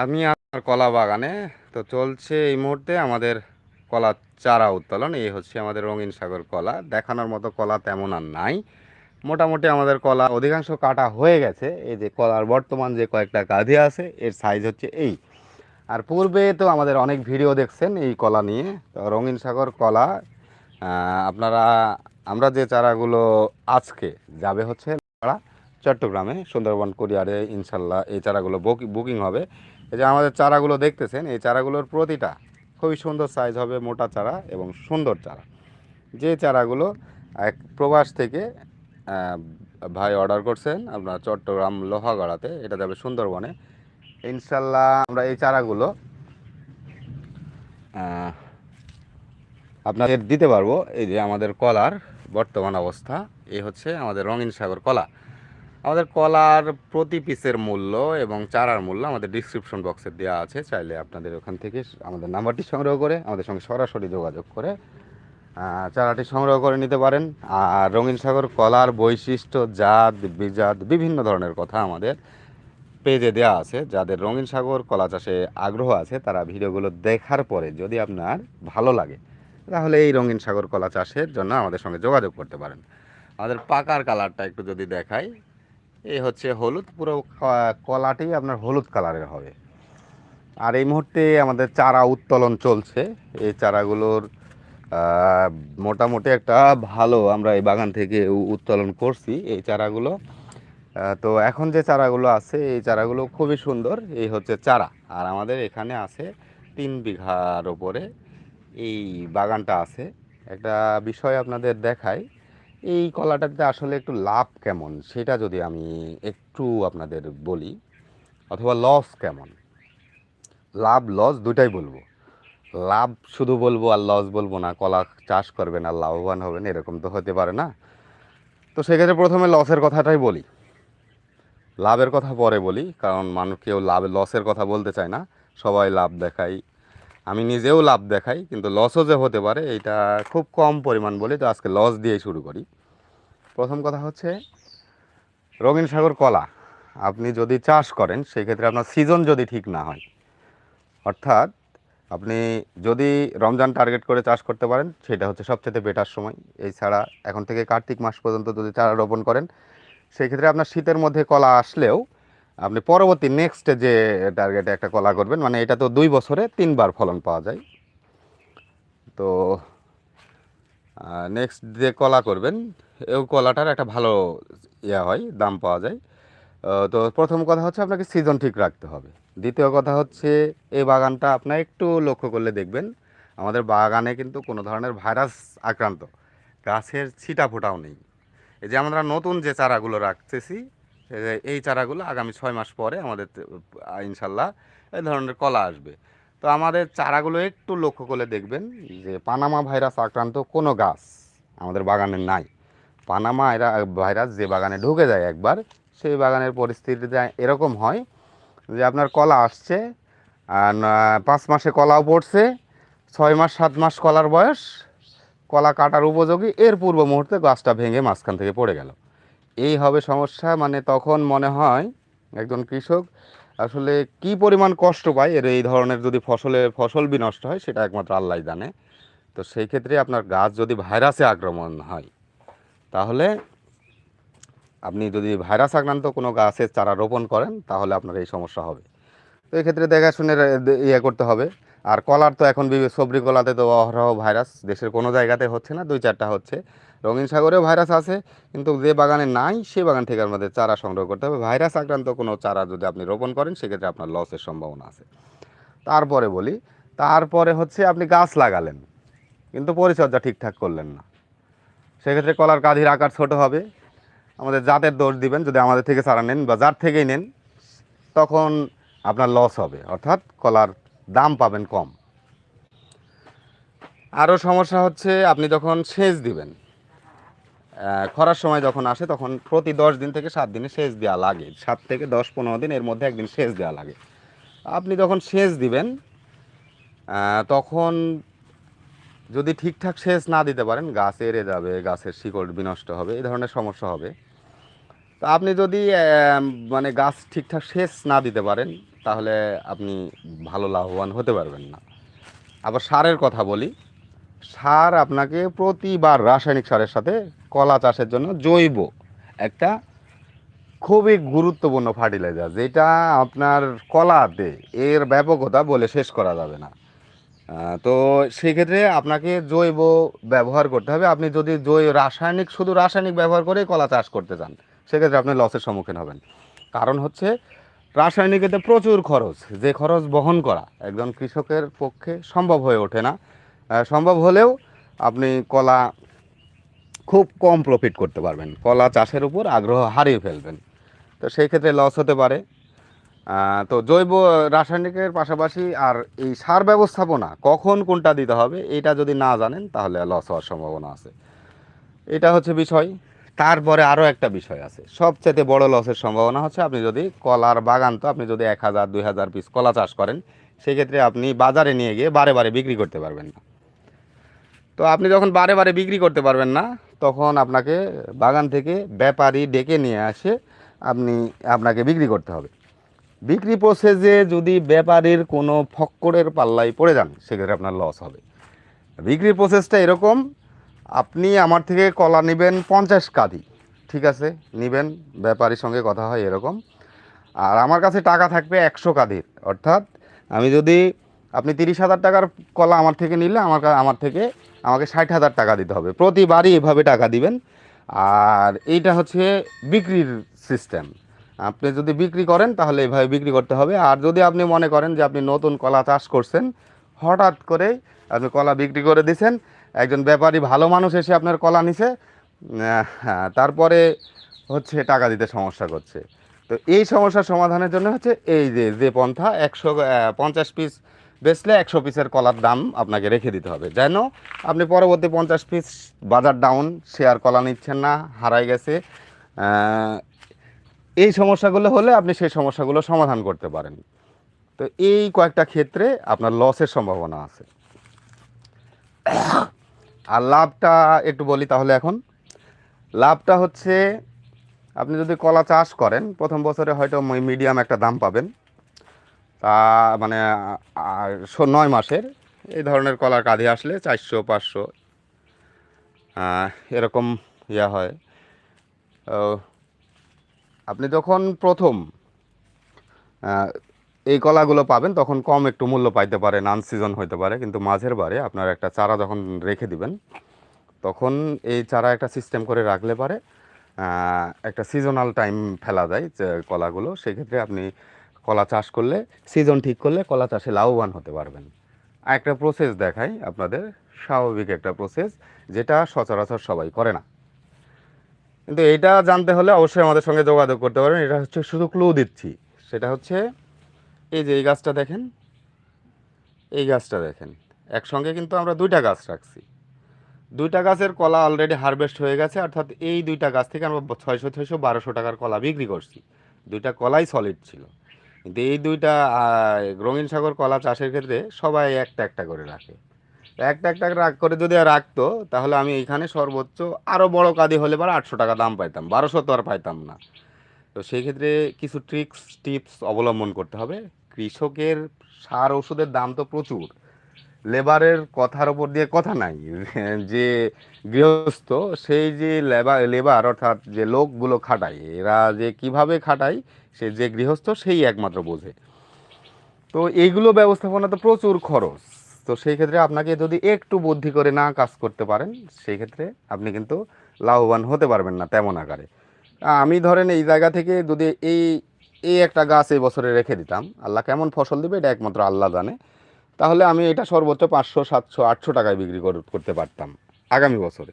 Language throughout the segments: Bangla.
আমি আর কলা বাগানে, তো চলছে এই মুহূর্তে আমাদের কলা চারা উত্তোলন। এই হচ্ছে আমাদের রঙিন সাগর কলা। দেখানোর মতো কলা তেমন আর নাই। মোটামুটি আমাদের কলা অধিকাংশ কাটা হয়ে গেছে। এই যে কলার বর্তমান যে কয়েকটা কাঁধি আছে, এর সাইজ হচ্ছে এই। আর পূর্বে তো আমাদের অনেক ভিডিও দেখছেন এই কলা নিয়ে। তো রঙিন সাগর কলা আপনারা, আমরা যে চারাগুলো আজকে যাবে হচ্ছে চট্টগ্রামে, সুন্দরবন কোরিয়ারে ইনশাল্লাহ এই চারাগুলো বুকিং হবে। এই যে আমাদের চারাগুলো দেখতেছেন, এই চারাগুলোর প্রতিটা খুবই সুন্দর সাইজ হবে মোটা চারা এবং সুন্দর চারা। যে চারাগুলো এক প্রবাস থেকে ভাই অর্ডার করছেন, আপনার চট্টগ্রাম লোহাগড়াতে এটা যাবে সুন্দরবনে। ইনশাল্লাহ আমরা এই চারাগুলো আপনাদের দিতে পারব। এই যে আমাদের কলার বর্তমান অবস্থা, এই হচ্ছে আমাদের রঙিন সাগর কলা। আমাদের কলার প্রতি পিসের মূল্য এবং চারার মূল্য আমাদের ডিসক্রিপশন বক্সে দেওয়া আছে। চাইলে আপনাদের ওখান থেকে আমাদের নাম্বারটি সংগ্রহ করে আমাদের সঙ্গে সরাসরি যোগাযোগ করে চারাটি সংগ্রহ করে নিতে পারেন। আর রঙিন সাগর কলার বৈশিষ্ট্য, জাত, বিজাত, বিভিন্ন ধরনের কথা আমাদের পেজে দেওয়া আছে। যাদের রঙিন সাগর কলা চাষে আগ্রহ আছে, তারা ভিডিওগুলো দেখার পরে যদি আপনার ভালো লাগে, তাহলে এই রঙিন সাগর কলা চাষের জন্য আমাদের সঙ্গে যোগাযোগ করতে পারেন। আমাদের পাকার কালারটা একটু যদি দেখাই এই হচ্ছে হলুদ, পুরো কলাটি আপনার হলুদ কালারের হবে। আর এই মুহূর্তে আমাদের চারা উত্তোলন চলছে। এই চারাগুলোর মোটামুটি একটা ভালো আমরা এই বাগান থেকে উত্তোলন করছি এই চারাগুলো। তো এখন যে চারাগুলো আছে, এই চারাগুলো খুবই সুন্দর। এই হচ্ছে চারা। আর আমাদের এখানে আছে তিন বিঘার ওপরে এই বাগানটা আছে। একটা বিষয় আপনাদের দেখাই এই কলাটাতে আসলে একটু লাভ কেমন? সেটা যদি আমি একটু আপনাদের বলি, অথবা লস কেমন? লাভ লস দুটাই বলব। লাভ শুধু বলব আর লস বলব না, কলা চাষ করবেন আর লাভবান হবেন, এরকম তো হতে পারে না। তো সেক্ষেত্রে প্রথমে লসের কথাটাই বলি। লাভের কথা পরে বলি, কারণ মানুষ কেউ লাভ লসের কথা বলতে চায় না। সবাই লাভ দেখাই আমি নিজেও লাভ দেখাই, কিন্তু লসও যে হতে পারে এটা খুব কম পরিমাণ বলি তো আজকে লস দিয়েই শুরু করি। প্রথম কথা হচ্ছে, রঙিন সাগর কলা, আপনি যদি চাষ করেন সেই ক্ষেত্রে আপনার সিজন যদি ঠিক না হয়, অর্থাৎ আপনি যদি রমজান টার্গেট করে চাষ করতে পারেন, সেটা হচ্ছে সবচেয়ে বেটার সময়। এছাড়া এখন থেকে কার্তিক মাস পর্যন্ত যদি চারা রোপণ করেন সেই ক্ষেত্রে আপনার শীতের মধ্যে কলা আসলেও আপনি পরবর্তী নেক্সট যে টার্গেটে একটা কলা করবেন মানে এটা তো দুই বছরে তিনবার ফলন পাওয়া যায়। তো নেক্সট যে কলা করবেন এই কলাটার একটা ভালো ইয়া হয়, দাম পাওয়া যায়। তো প্রথম কথা হচ্ছে আপনাকে সিজন ঠিক রাখতে হবে। দ্বিতীয় কথা হচ্ছে, এই বাগানটা আপনার একটু লক্ষ্য করলে দেখবেন, আমাদের বাগানে কিন্তু কোনো ধরনের ভাইরাস আক্রান্ত। গাছের ছিটা ফোটাও নেই। এই যে আমরা নতুন যে চারাগুলো রাখতেছি এই চারাগুলো আগামী ছয় মাস পরে আমাদের ইনশাল্লাহ এই ধরনের কলা আসবে। তো আমাদের চারাগুলো একটু লক্ষ্য করে দেখবেন যে পানামা ভাইরাস আক্রান্ত কোনো গাছ আমাদের বাগানে নাই। পানামা ভাইরাস যে বাগানে ঢুকে যায় একবার, সেই বাগানের পরিস্থিতিতে এরকম হয় যে আপনার কলা আসছে পাঁচ মাসে কলাও পড়ছে, ছয় মাস, সাত মাস কলার বয়স, কলা কাটার উপযোগী, এর পূর্ব মুহূর্তে গাছটা ভেঙে মাঝখান থেকে পড়ে গেল। এই হবে সমস্যা। মানে তখন মনে হয় একজন কৃষক আসলে কি পরিমাণ কষ্ট পায়? এর এই ধরনের যদি ফসলে, ফসল বিনষ্ট হয়, সেটা একমাত্র আল্লাহ জানে। তো সেই ক্ষেত্রে আপনার গাছ যদি ভাইরাসে আক্রমণ হয়, তাহলে আপনি যদি ভাইরাস আক্রান্ত কোনো গাছের চারা রোপণ করেন, তাহলে আপনার এই সমস্যা হবে। তো এক্ষেত্রে দেখাশুনে ইয়ে করতে হবে। আর কলার তো এখন সবরি কলাতে তো অহরহ ভাইরাস। দেশের কোনো জায়গাতে হচ্ছে না, দুই চারটা হচ্ছে। রঙিন সাগরেও ভাইরাস আছে, কিন্তু যে বাগানে নাই সে বাগান থেকে আমাদের চারা সংগ্রহ করতে হবে। ভাইরাস আক্রান্ত কোনো চারা যদি আপনি রোপণ করেন, সেক্ষেত্রে আপনার লসের সম্ভাবনা আছে। তারপরে বলি, তারপরে হচ্ছে আপনি গাছ লাগালেন, কিন্তু পরিচর্যা ঠিকঠাক করলেন না। সেক্ষেত্রে কলার কাঁধির আকার ছোট হবে। আমাদের জাতের দোষ দিবেন, যদি আমাদের থেকে চারা নেন বা যার থেকেই নেন, তখন আপনার লস হবে, অর্থাৎ কলার দাম পাবেন কম। আরও সমস্যা হচ্ছে, আপনি যখন সেচ দিবেন খরার সময় যখন আসে, তখন প্রতি দশ দিন থেকে সাত দিনে সেচ দেওয়া লাগে। সাত থেকে দশ পনেরো দিন এর মধ্যে একদিন সেচ দেওয়া লাগে। আপনি যখন সেচ দিবেন তখন যদি ঠিকঠাক সেচ না দিতে পারেন, গাছ এড়ে যাবে, গাছের শিকড় বিনষ্ট হবে, এই ধরনের সমস্যা হবে। তো আপনি যদি মানে গাছ ঠিকঠাক সেচ না দিতে পারেন, তাহলে আপনি ভালো লাভবান হতে পারবেন না। আবার সারের কথা বলি। সার আপনাকে প্রতিবার রাসায়নিক সারের সাথে কলা চাষের জন্য জৈব একটা খুবই গুরুত্বপূর্ণ ফার্টিলাইজার, যেটা আপনার কলাতে এর ব্যাপকতা বলে শেষ করা যাবে না। তো সেক্ষেত্রে আপনাকে জৈব ব্যবহার করতে হবে। আপনি যদি জৈব, রাসায়নিক, শুধু রাসায়নিক ব্যবহার করে কলা চাষ করতে চান, সেক্ষেত্রে আপনি লসের সম্মুখীন হবেন। কারণ হচ্ছে, রাসায়নিকেতে প্রচুর খরচ, যে খরচ বহন করা একজন কৃষকের পক্ষে সম্ভব হয়ে ওঠে না। সম্ভব হলেও আপনি কলা খুব কম প্রফিট করতে পারবেন। কলা চাষের উপর আগ্রহ হারিয়ে ফেলবেন। তো সেই ক্ষেত্রে লস হতে পারে। তো জৈব রাসায়নিকের পাশাপাশি আর এই সার ব্যবস্থাপনা, কখন কোনটা দিতে হবে, এটা যদি না জানেন, তাহলে লস হওয়ার সম্ভাবনা আছে। এটা হচ্ছে বিষয়। তারপরে আরও একটা বিষয় আছে। সবচেয়ে বড় লসের সম্ভাবনা হচ্ছে আপনি যদি কলার বাগান তো আপনি যদি এক হাজার, দুই হাজার পিস কলা চাষ করেন, সেক্ষেত্রে আপনি বাজারে নিয়ে গিয়ে বারে বারে বিক্রি করতে পারবেন না। তো আপনি যখন বারে বারে বিক্রি করতে পারবেন না তখন আপনাকে বাগান থেকে ব্যাপারী ডেকে নিয়ে আসে, আপনি আপনাকে বিক্রি করতে হবে। বিক্রি প্রসেসে যদি ব্যাপারীর কোনো ফক্করের পাল্লায় পড়ে যান, সেক্ষেত্রে আপনার লস হবে। বিক্রি প্রসেসটা এরকম, আপনি আমার থেকে কলা নেবেন পঞ্চাশ কাঁদি ঠিক আছে? নেবেন, ব্যাপারীর সঙ্গে কথা হয় এরকম। আর আমার কাছে টাকা থাকবে একশো কাঁদির অর্থাৎ আমি যদি আপনি তিরিশ হাজার টাকার কলা আমার থেকে নিলে আমার আমার থেকে আমাকে ষাট হাজার টাকা দিতে হবে। প্রতিবারই এভাবে টাকা দিবেন। আর এইটা হচ্ছে বিক্রির সিস্টেম আপনি যদি বিক্রি করেন তাহলে এভাবে বিক্রি করতে হবে। আর যদি আপনি মনে করেন যে আপনি নতুন কলা চাষ করছেন হঠাৎ করে আপনি কলা বিক্রি করে দিছেন একজন ব্যাপারী ভালো মানুষ এসে আপনার কলা নিছে হ্যাঁ, তারপরে হচ্ছে টাকা দিতে সমস্যা করছে। তো এই সমস্যার সমাধানের জন্য হচ্ছে এই যে যে পন্থা একশো পঞ্চাশ পিস বেচলে একশো পিসের কলার দাম আপনাকে রেখে দিতে হবে। যেন আপনি পরবর্তী পঞ্চাশ পিস বাজার ডাউন শেয়ার কলা নিচ্ছেন না হারাই গেছে এই সমস্যাগুলো হলে আপনি সেই সমস্যাগুলো সমাধান করতে পারেন। তো এই কয়েকটা ক্ষেত্রে আপনার লসের সম্ভাবনা আছে। আর লাভটা একটু বলি তাহলে এখন। লাভটা হচ্ছে, আপনি যদি কলা চাষ করেন, প্রথম বছরে হয়তো মিডিয়াম একটা দাম পাবেন। মানে নয় মাসের। এই ধরনের কলার কাঁধে আসলে চারশো, পাঁচশো এরকম ইয়া হয়। আপনি যখন প্রথম এই কলাগুলো পাবেন, তখন কম একটু মূল্য পাইতে পারে নান সিজন হইতে পারে। কিন্তু মাঝের বারে আপনার একটা চারা যখন রেখে দিবেন, তখন এই চারা একটা সিস্টেম করে রাখলে পারে একটা সিজনাল টাইম ফেলা যায় কলাগুলো। সেক্ষেত্রে আপনি কলা চাষ করলে সিজন ঠিক করলে কলা চাষে লাভবান হতে পারবেন। একটা প্রসেস দেখাই আপনাদের, স্বাভাবিক একটা প্রসেস যেটা সচরাচর সবাই করে না। কিন্তু এটা জানতে হলে অবশ্যই আমাদের সঙ্গে যোগাযোগ করতে পারেন এটা হচ্ছে শুধু ক্লু দিচ্ছি। সেটা হচ্ছে, এই যে এই গাছটা দেখেন, এই গাছটা দেখেন। একসঙ্গে কিন্তু আমরা দুইটা গাছ রাখছি। দুইটা গাছের কলা অলরেডি হারভেস্ট হয়ে গেছে, অর্থাৎ এই দুইটা গাছ থেকে আমরা ছয়শো ছয়শো, বারোশো টাকার কলা বিক্রি করছি। দুইটা কলাই সলিড ছিল। কিন্তু এই দুইটা রঙিন সাগর কলা চাষের ক্ষেত্রে সবাই একটা একটা করে রাখে। একটা একটা রাগ করে যদি রাখতো, তাহলে আমি এখানে সর্বোচ্চ আরও বড় কাদি হলে পরে আটশো টাকা দাম পাইতাম, বারোশো তো আর পাইতাম না। তো সেই ক্ষেত্রে কিছু ট্রিক্স টিপস অবলম্বন করতে হবে। কৃষকের সার ওষুধের দাম তো প্রচুর। লেবারের কথার ওপর দিয়ে কথা নাই। যে গৃহস্থ, সেই যে লেবার লেবার অর্থাৎ যে লোকগুলো খাটায়, এরা যে কীভাবে খাটায়, সে যে গৃহস্থ, সেই একমাত্র বোঝে। তো এইগুলো ব্যবস্থাপনা তো প্রচুর খরচ। তো সেই ক্ষেত্রে আপনাকে যদি একটু বুদ্ধি করে না কাজ করতে পারেন, সেই ক্ষেত্রে আপনি কিন্তু লাভবান হতে পারবেন না তেমন আকারে। আমি ধরেন এই জায়গা থেকে যদি এই এই একটা গাছ এই বছরে রেখে দিতাম, আল্লাহ কেমন ফসল দেবে, এটা একমাত্র আল্লাহ জানে। তাহলে আমি এটা সর্বোচ্চ পাঁচশো, সাতশো, আটশো টাকায় বিক্রি কর- করতে পারতাম আগামী বছরে।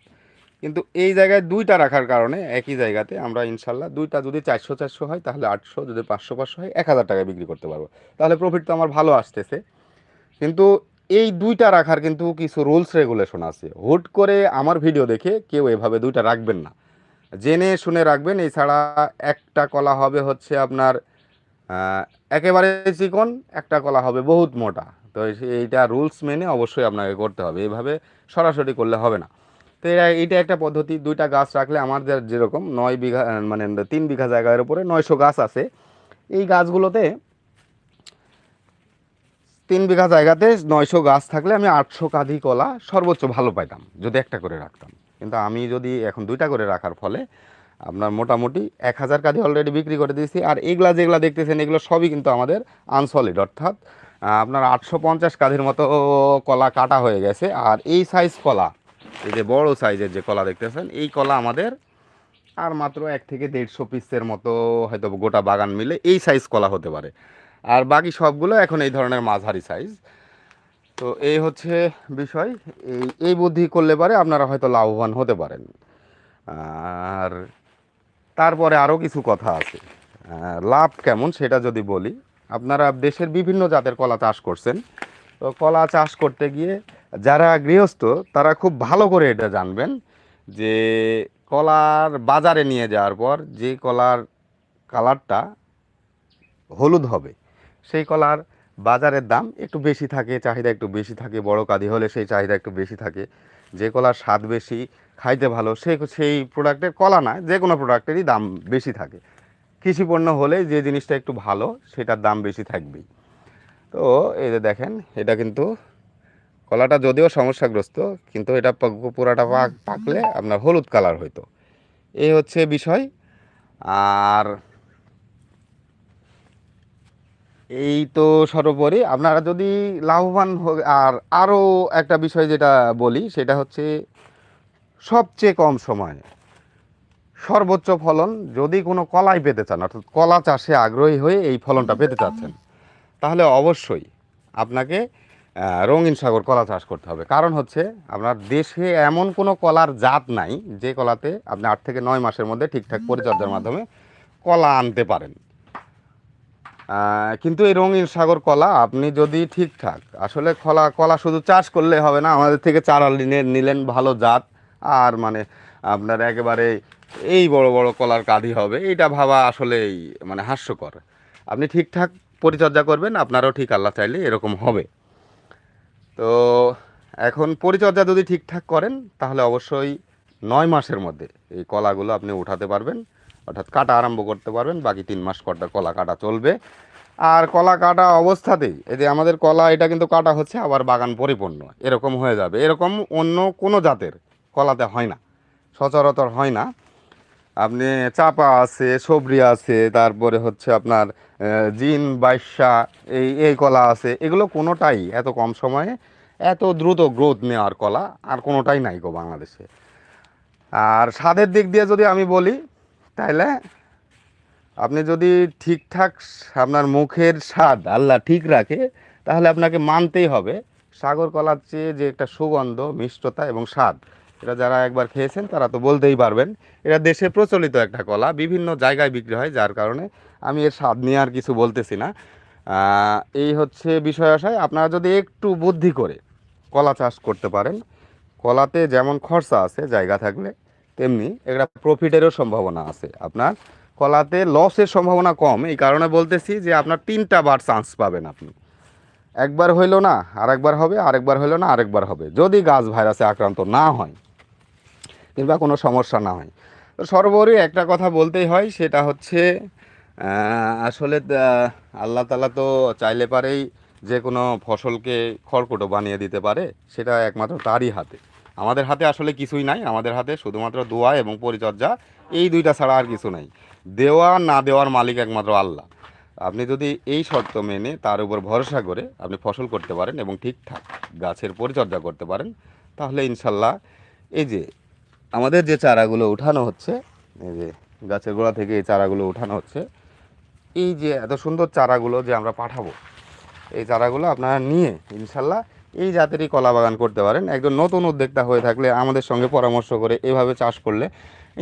কিন্তু এই জায়গায় দুইটা রাখার কারণে একই জায়গাতে আমরা ইনশাল্লাহ দুইটা যদি চারশো চারশো হয়, তাহলে আটশো, যদি পাঁচশো পাঁচশো হয়, এক হাজার টাকায় বিক্রি করতে পারব। তাহলে প্রফিট তো আমার ভালো আসতেছে। কিন্তু এই দুইটা রাখার কিন্তু কিছু রুলস রেগুলেশন আছে। হুট করে আমার ভিডিও দেখে কেউ এভাবে দুইটা রাখবেন না। জেনে শুনে রাখবেন, এছাড়া একটা কলা হবে হচ্ছে আপনার একেবারে চিকন, একটা কলা হবে বহুত মোটা। তো এইটা রুলস মেনে অবশ্যই আপনাকে করতে হবে। এইভাবে সরাসরি করলে হবে না। তো এটা এইটা একটা পদ্ধতি, দুইটা গাছ রাখলে আমাদের যেরকম নয় বিঘা মানে তিন বিঘা জায়গার উপরে নয়শো গাছ আছে। এই গাছগুলোতে তিন বিঘা জায়গাতে নয়শো গাছ থাকলে আমি আটশো কাঁধি কলা সর্বোচ্চ ভালো পাইতাম, যদি একটা করে রাখতাম। কিন্তু আমি যদি এখন দুইটা করে রাখার ফলে আপনার মোটামুটি এক হাজার কাঁধি অলরেডি বিক্রি করে দিয়েছি। আর এগুলা যেগুলা দেখতেছেন, এগুলো সবই কিন্তু আমাদের আনসলিড অর্থাৎ আপনার আটশো পঞ্চাশ কাঁধির মতো কলা কাটা হয়ে গেছে। আর এই সাইজ কলা, এই যে বড় সাইজের যে কলা দেখতেছেন, এই কলা আমাদের আর মাত্র এক থেকে দেড়শো পিসের মতো হয়তো গোটা বাগান মিলে এই সাইজ কলা হতে পারে। আর বাকি সবগুলো এখন এই ধরনের মাঝারি সাইজ তো এই হচ্ছে বিষয়, এই এই বুদ্ধি করলে পারে আপনারা হয়তো লাভবান হতে পারেন। আর তারপরে আরও কিছু কথা আছে। লাভ কেমন সেটা যদি বলি আপনারা দেশের বিভিন্ন জাতের কলা চাষ করছেন। তো কলা চাষ করতে গিয়ে যারা গৃহস্থ, তারা খুব ভালো করে এটা জানবেন যে কলার বাজারে নিয়ে যাওয়ার পর যে কলার কালারটা হলুদ হবে, সেই কলার বাজারের দাম একটু বেশি থাকে, চাহিদা একটু বেশি থাকে, বড় কাঁদি হলে সেই চাহিদা একটু বেশি থাকে। যে কলার স্বাদ বেশি, খাইতে ভালো, সে সেই প্রোডাক্টের কলা না, যে কোনো প্রোডাক্টেরই দাম বেশি থাকে। কৃষি পণ্য হলে যে জিনিসটা একটু ভালো, সেটার দাম বেশি থাকবেই। তো এই যে দেখেন, এটা কিন্তু কলাটা যদিও সমস্যাগ্রস্ত, কিন্তু এটা পুরাটা পাক পাকলে আপনার হলুদ কালার হইতো। এই হচ্ছে বিষয়। আর এই তো সর্বোপরি আপনারা যদি লাভবান আর আরও একটা বিষয় যেটা বলি, সেটা হচ্ছে সবচেয়ে কম সময়ে সর্বোচ্চ ফলন যদি কোনো কলাই পেতে চান, অর্থাৎ কলা চাষে আগ্রহী হয়ে এই ফলনটা পেতে চাচ্ছেন, তাহলে অবশ্যই আপনাকে রঙিন সাগর কলা চাষ করতে হবে। কারণ হচ্ছে আপনার দেশে এমন কোনো কলার জাত নাই যে কলাতে আপনি আট থেকে নয় মাসের মধ্যে ঠিকঠাক পরিচর্যার মাধ্যমে কলা আনতে পারেন। কিন্তু এই রঙিন সাগর কলা আপনি যদি ঠিকঠাক, আসলে কলা কলা শুধু চাষ করলে হবে না, আমাদের থেকে চারা নিলেন ভালো জাত, আর মানে আপনার একেবারে এই বড় বড় কলার কাঁধি হবে। এইটা ভাবা আসলেই মানে হাস্যকর। আপনি ঠিকঠাক পরিচর্যা করবেন, আপনারও ঠিক আল্লাহ চাইলে এরকম হবে। তো এখন পরিচর্যা যদি ঠিকঠাক করেন, তাহলে অবশ্যই নয় মাসের মধ্যে এই কলাগুলো আপনি উঠাতে পারবেন, অর্থাৎ কাটা আরম্ভ করতে পারবেন, বাকি তিন মাস কটা কলা কাটা চলবে। আর কলা কাটা অবস্থাতেই, এই যে আমাদের কলা, এটা কিন্তু কাটা হচ্ছে আবার বাগান পরিপূর্ণ, এরকম হয়ে যাবে। এরকম অন্য কোনো জাতের কলাতে হয় না। সচরাচর হয় না। আপনি চাপা আছে, সবরি আছে, তারপরে হচ্ছে আপনার জিন বাইশা এই এই কলা আছে, এগুলো কোনোটাই এত কম সময়ে এত দ্রুত গ্রোথ নেওয়ার কলা আর কোনোটাই নাই গো বাংলাদেশে। আর স্বাদের দিক দিয়ে যদি আমি বলি তাহলে আপনি যদি ঠিকঠাক আপনার মুখের স্বাদ আল্লাহ ঠিক রাখে, তাহলে আপনাকে মানতেই হবে সাগর কলার চেয়ে যে একটা সুগন্ধ, মিষ্টতা এবং স্বাদ এটা যারা একবার খেয়েছেন তারা তো বলতেই পারবেন। এটা দেশে প্রচলিত একটা কলা, বিভিন্ন জায়গায় বিক্রি হয়, যার কারণে আমি এর স্বাদ নিয়ে আর কিছু বলতেছি না। এই হচ্ছে বিষয় আশায়, আপনারা যদি একটু বুদ্ধি করে কলা চাষ করতে পারেন, কলাতে যেমন খরচা আছে, জায়গা থাকলে তেমনি একটা প্রফিটেরও সম্ভাবনা আছে। আপনার কলাতে লসের সম্ভাবনা কম, এই কারণে বলতেছি যে আপনার তিনটা বার চান্স পাবেন আপনি। একবার হইল না, আরেকবার হবে, আরেকবার হইল না, আরেকবার হবে। যদি গাছ ভাইরাসে আক্রান্ত না হয় কিংবা কোনো সমস্যা না হয়। তো সর্বোপরি একটা কথা বলতেই হয়, সেটা হচ্ছে আসলে আল্লাহ তালা তো চাইলে পারেই যে কোনো ফসলকে খড়কুটো বানিয়ে দিতে পারে, সেটা একমাত্র তারই হাতে। আমাদের হাতে আসলে কিছুই নাই, আমাদের হাতে শুধুমাত্র দোয়া এবং পরিচর্যা, এই দুইটা ছাড়া আর কিছু নাই। দেওয়া না দেওয়ার মালিক একমাত্র আল্লাহ। আপনি যদি এই শর্ত মেনে তার উপর ভরসা করে আপনি ফসল করতে পারেন এবং ঠিকঠাক গাছের পরিচর্যা করতে পারেন, তাহলে ইনশাল্লাহ এই যে আমাদের যে চারাগুলো উঠানো হচ্ছে, এই যে গাছের গোড়া থেকে এই চারাগুলো উঠানো হচ্ছে, এই যে এত সুন্দর চারাগুলো যে আমরা পাঠাবো, এই চারাগুলো আপনারা নিয়ে ইনশাল্লাহ এই জাতেরই কলা বাগান করতে পারেন। একজন নতুন উদ্যোক্তা হয়ে থাকলে আমাদের সঙ্গে পরামর্শ করে এভাবে চাষ করলে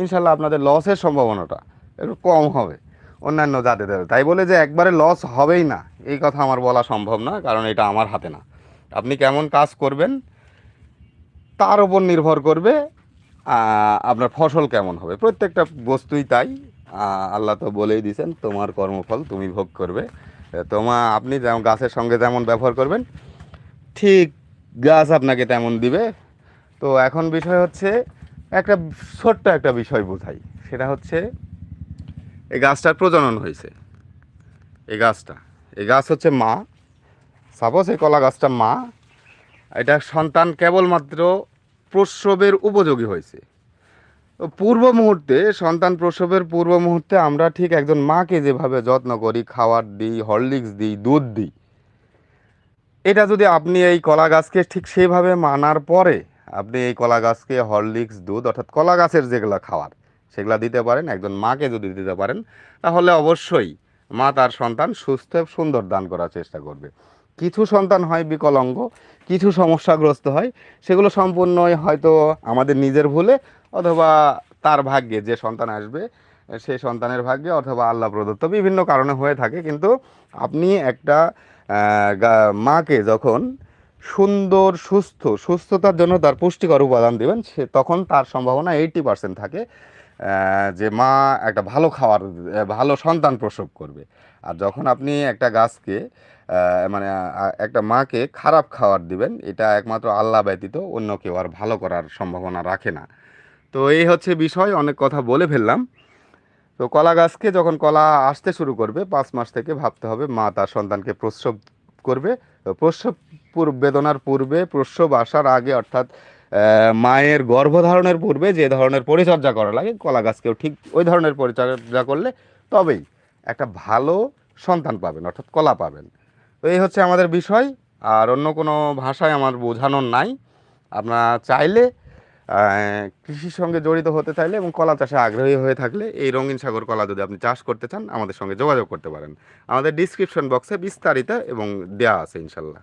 ইনশাল্লাহ আপনাদের লসের সম্ভাবনাটা একটু কম হবে অন্যান্য জাতেদের। তাই বলে যে একবারে লস হবেই না, এই কথা আমার বলা সম্ভব না, কারণ এটা আমার হাতে না। আপনি কেমন কাজ করবেন, তার উপর নির্ভর করবে আপনার ফসল কেমন হবে? প্রত্যেকটা বস্তুই তাই। আল্লাহ তো বলেই দিয়েছেন, তোমার কর্মফল তুমি ভোগ করবে। তোমা, আপনি যেমন গাছের সঙ্গে যেমন ব্যবহার করবেন, ঠিক গাছ আপনাকে তেমন দিবে। তো এখন বিষয় হচ্ছে, একটা ছোট্ট একটা বিষয় বোঝাই। সেটা হচ্ছে, এই গাছটার প্রজনন হয়েছে। এই গাছটা, এই গাছ হচ্ছে মা। সাপোজ এই কলা গাছটা মা। এটা সন্তান কেবলমাত্র প্রসবের উপযোগী হয়েছে। পূর্ব মুহূর্তে, সন্তান প্রসবের পূর্ব মুহূর্তে আমরা ঠিক একজন মাকে যেভাবে যত্ন করি, খাওয়ার দিই, হরলিক্স দিই, দুধ দিই, এটা যদি আপনি এই কলা গাছকে ঠিক সেইভাবে মানার পরে আপনি এই কলা গাছকে হরলিক্স, দুধ অর্থাৎ কলা গাছের যেগুলো খাওয়ার, সেগুলো দিতে পারেন, একজন মাকে যদি দিতে পারেন, তাহলে অবশ্যই মা তার সন্তান সুস্থ, সুন্দর দান করার চেষ্টা করবে। কিছু সন্তান হয় বিকলাঙ্গ, কিছু সমস্যাগ্রস্ত হয়, সেগুলো সম্পূর্ণই হয়তো আমাদের নিজের ভুলে অথবা তার ভাগ্যে যে সন্তান আসবে, সেই সন্তানের ভাগ্যে অথবা আল্লাহ প্রদত্ত বিভিন্ন কারণে হয়ে থাকে। কিন্তু আপনি একটা মাকে যখন সুন্দর, সুস্থ, সুস্থতার জন্য তার পুষ্টিকর উপাদান দেবেন, সে তখন তার সম্ভাবনা এইটি পার্সেন্ট থাকে যে মা একটা ভালো খাওয়ার, ভালো সন্তান প্রসব করবে। আর যখন আপনি একটা গাছকে মানে একটা মাকে খারাপ খাবার দিবেন। এটা একমাত্র আল্লাহ ব্যতীত অন্য কেউ আর ভালো করার সম্ভাবনা রাখে না। তো এই হচ্ছে বিষয়, অনেক কথা বলে ফেললাম। তো কলা গাছকে যখন কলা আসতে শুরু করবে, পাঁচ মাস থেকে ভাবতে হবে মা তার সন্তানকে প্রসব করবে। প্রসব বেদনার পূর্বে, প্রসব আসার আগে অর্থাৎ মায়ের গর্ভধারণের পূর্বে যে ধরনের পরিচর্যা করা লাগে, কলা গাছকেও ঠিক ওই ধরনের পরিচর্যা করলে তবেই একটা ভালো সন্তান পাবেন, অর্থাৎ কলা পাবেন। তো এই হচ্ছে আমাদের বিষয়। আর অন্য কোনো ভাষায় আমার বোঝানোর নাই। আপনারা চাইলে কৃষির সঙ্গে জড়িত হতে চাইলে এবং কলা চাষে আগ্রহী হয়ে থাকলে এই রঙিন সাগর কলা যদি আপনি চাষ করতে চান, আমাদের সঙ্গে যোগাযোগ করতে পারেন। আমাদের ডিসক্রিপশন বক্সে বিস্তারিত এবং দেওয়া আছে, ইনশাল্লাহ।